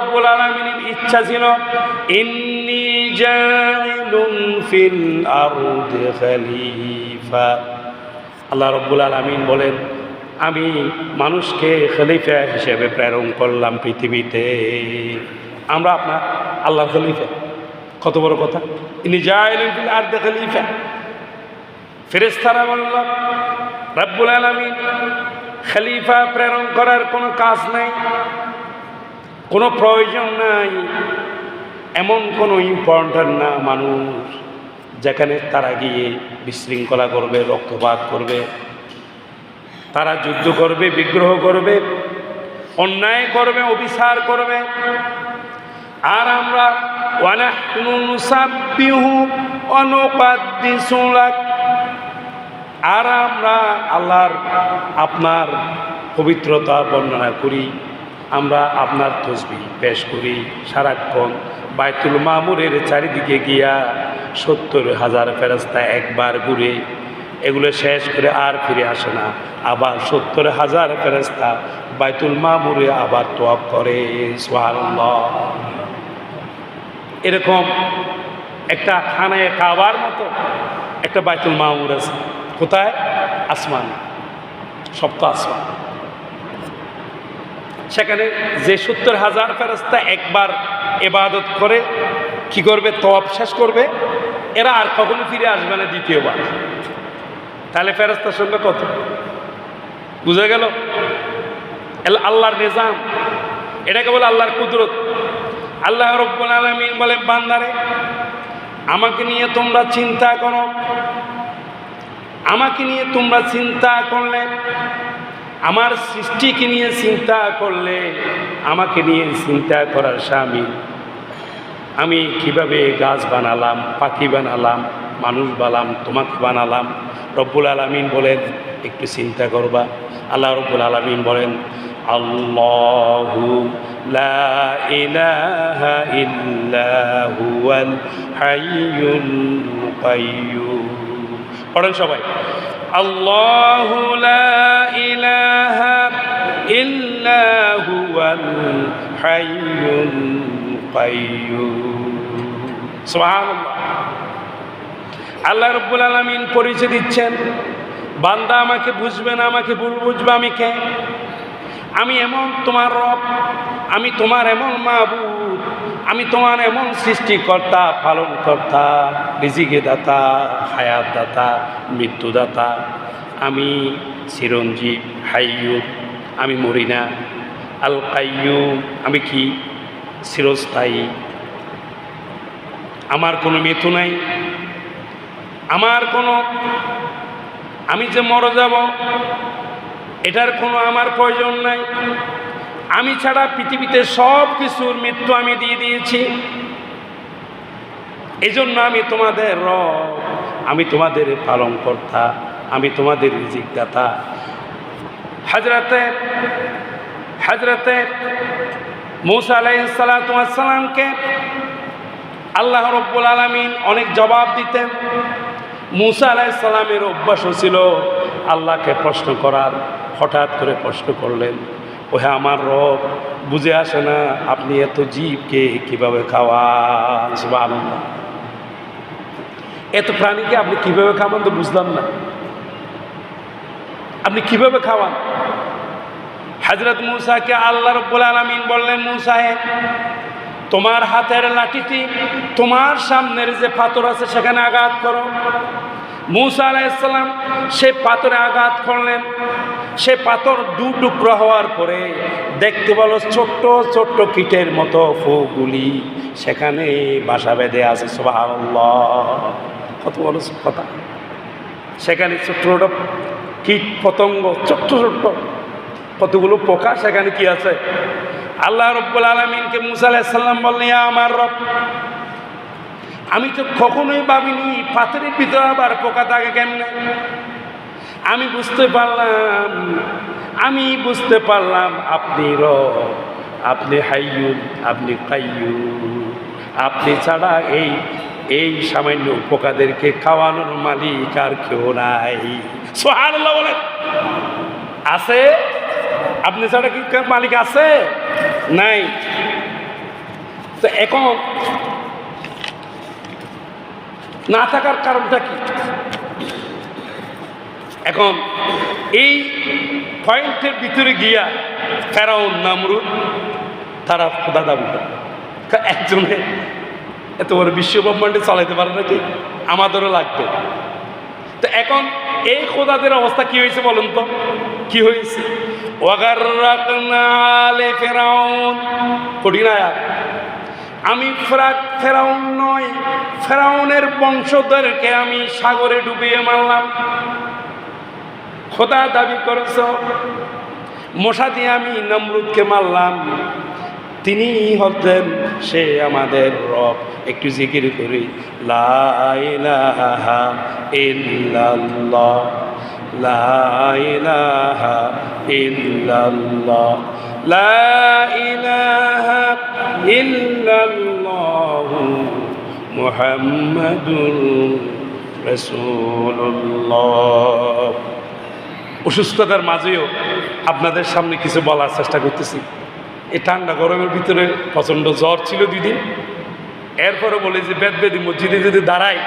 রব্বুল আলামিনের ইচ্ছা ছিল, ইন্নি জাইলুন ফিল আরদি খলিফা। আল্লাহ রব্বুল আলামিন বলেন, আমি মানুষকে খলিফা হিসেবে প্রেরণ করলাম পৃথিবীতে। আমরা আপনার আল্লাহর খলিফা। কত বড় কথা। ইনি জাইলুন ফিল আরদি খলিফা। ফেরেস্তারা বলল, রব্বুল আলামিন, খলিফা প্রেরণ করার কোনো কাজ নাই। কোনো প্রয়োজন নাই। এমন কোনো ইম্পর্ট্যান্ট না মানুষ যেখানে তারা গিয়ে বিশৃঙ্খলা করবে, রক্তপাত করবে, তারা যুদ্ধ করবে, বিগ্রহ করবে, অন্যায় করবে, অবিচার করবে। আর আমরা আর আমরা আল্লাহর আপনার পবিত্রতা বর্ণনা করি। আমরা আপনার তসবি পেশ করি সারাক্ষণ। বাইতুল মামুরের চারিদিকে গিয়া সত্তর হাজার ফেরস্তা একবার ঘুরে, এগুলো শেষ করে আর ফিরে আসে না। আবার সত্তর হাজার ফেরস্তা বাইতুল মামুরে আবার তোয়াব করে, সুবহানাল্লাহ। এরকম একটা খানায় কাবার মতো একটা বাইতুল মামুর আছে। কোথায়? আসমান। সপ্ত আসমান। সেখানে যে সত্তর হাজার ফেরস্তা একবার এবাদত করে, কি করবে? তপ শেষ করবে। এরা আর কখনো ফিরে আসবে না দ্বিতীয়বার। তাহলে ফেরস্তার সঙ্গে কত বুঝে গেল? আল্লাহর নিজাম। এটাকে বলে আল্লাহর কুদরত। আল্লাহ রব্বুল আলমিন বলে, বান্দারে, আমাকে নিয়ে তোমরা চিন্তা করো। আমাকে নিয়ে তোমরা চিন্তা করলে আমার সৃষ্টিকে নিয়ে চিন্তা করলে আমাকে নিয়ে চিন্তা করার স্বামী। আমি কীভাবে গাছ বানালাম, পাখি বানালাম, মানুষ বানালাম, তোমাকে বানালাম? রব্বুল আলমিন বলেন, একটু চিন্তা করবা। আল্লাহ রব্বুল আলমিন বলেন, আল্লাহু লা হাইয়ুল পড়েন সবাই, আল্লাহু লা ইল্লা হুয়াল হাইয়ুল কাইয়্যুম সুবহানাল্লাহ। আল্লাহ রব্বুল আলামিন পরিচয় দিচ্ছেন, বান্দা আমাকে বুঝবে না, আমাকে ভুল বুঝবে, আমি কে? আমি এমন তোমার রব, আমি তোমার এমন মাহবুদ আমি তোমার এমন সৃষ্টিকর্তা, পালনকর্তা রিজিকে দাতা হায়াত দাতা মৃত্যুদাতা, আমি চিরঞ্জীব হাইয়ুব আমি মরি না। আল কাইয়ুম, আমি কি? চিরস্থায়ী। আমার কোনো মৃত্যু নাই। আমার কোনো, আমি যে মরে যাব, এটার কোনো আমার প্রয়োজন নাই। আমি ছাড়া পৃথিবীতে সব কিছুর মৃত্যু আমি দিয়ে দিয়েছি। এই জন্য আমি তোমাদের রব, আমি তোমাদের পালন কর্তা আমি তোমাদের জিজ্ঞাতা হাজরাতে হাজরাতে মৌসা আলাইসালামকে আল্লাহ রব্বুল আলমিন অনেক জবাব দিতেন। মুসা আলাইসাল্লামের অভ্যাসও ছিল আল্লাহকে প্রশ্ন করার, হঠাৎ করে প্রশ্ন করলেন ও হ্যাঁ আমার রব, বুঝে আসে না আপনি এত জীবকে কীভাবে খাওয়ান? এত প্রাণীকে আপনি কীভাবে খাওয়ান তো বুঝলাম না। আপনি কীভাবে খাওয়ান? হজরত মুসাকে আল্লাহ রব্বুল আলমিন বললেন মুসাহে তোমার হাতের লাঠিটি তোমার সামনের যে পাথর আছে সেখানে আঘাত করো। মুসা আলাইসাল্লাম সে পাথরে আঘাত করলেন। সে পাথর দু টুকরো হওয়ার পরে দেখতে বলো ছোট্ট ছোট্ট কীটের মতো ফুগুলি সেখানে বাসা বেঁধে আছে, সুবহানাল্লাহ। কত বলো কথা। সেখানে ছোট্ট ছোট কীট পতঙ্গ, ছোট্ট ছোট্ট। কতগুলো পোকা সেখানে কি আছে? আল্লাহ রব্বুল আলমিনকে মুসা আলাইসাল্লাম বললেন আমার রব, আমি তো কখনোই ভাবিনি পাথরের ভিতরে আবার পোকা থাকে কেমনে? আমি বুঝতে পারলাম, আমি বুঝতে পারলাম, আপনি রব, আপনি হাইয়ুন, আপনি কাইয়ুন আপনি ছাড়া এই এই সামান্য পোকাদেরকে খাওয়ানোর মালিক আর কেউ নাই। সোহানুল্লাহ বলেন। আছে? আপনি ছাড়া কি মালিক আছে? নাই। তো এখন না থাকার কারণটা কি? এখন এই পয়েন্টের ভিতরে গিয়া ফেরাউন, নামরুদ, তারা খোদা দাবি করে। একজনে এত বড় বিশ্ব ব্রহ্মাণ্ডে চালাইতে পারে নাকি? আমাদেরও লাগবে। তো এখন এই খোদাদের অবস্থা কি হয়েছে বলুন তো? কি হয়েছে? কঠিন আয়াত। আমি ফেরাউন নয়, ফেরাউনের বংশধরকে আমি সাগরে ডুবিয়ে মারলাম। খোদা দাবি করেছ, মশা দিয়ে আমি নমরুদকে মারলাম। তিনি হচ্ছেন সে আমাদের রব। একটু জিকির করি। লা ইলাহা ইল্লাল্লাহ। লা ইলাহা ইল্লাল্লাহ। লা ইলাহা ইল্লাল্লাহ মুহাম্মাদুর রাসূলুল্লাহ। অসুস্থতার মাঝেও আপনাদের সামনে কিছু বলার চেষ্টা করতেছি। এই ঠান্ডা গরমের ভিতরে প্রচণ্ড জ্বর ছিল দুই দিন। এরপরে বলে যে বেদ বেদি মসজিদে যদি দাঁড়াই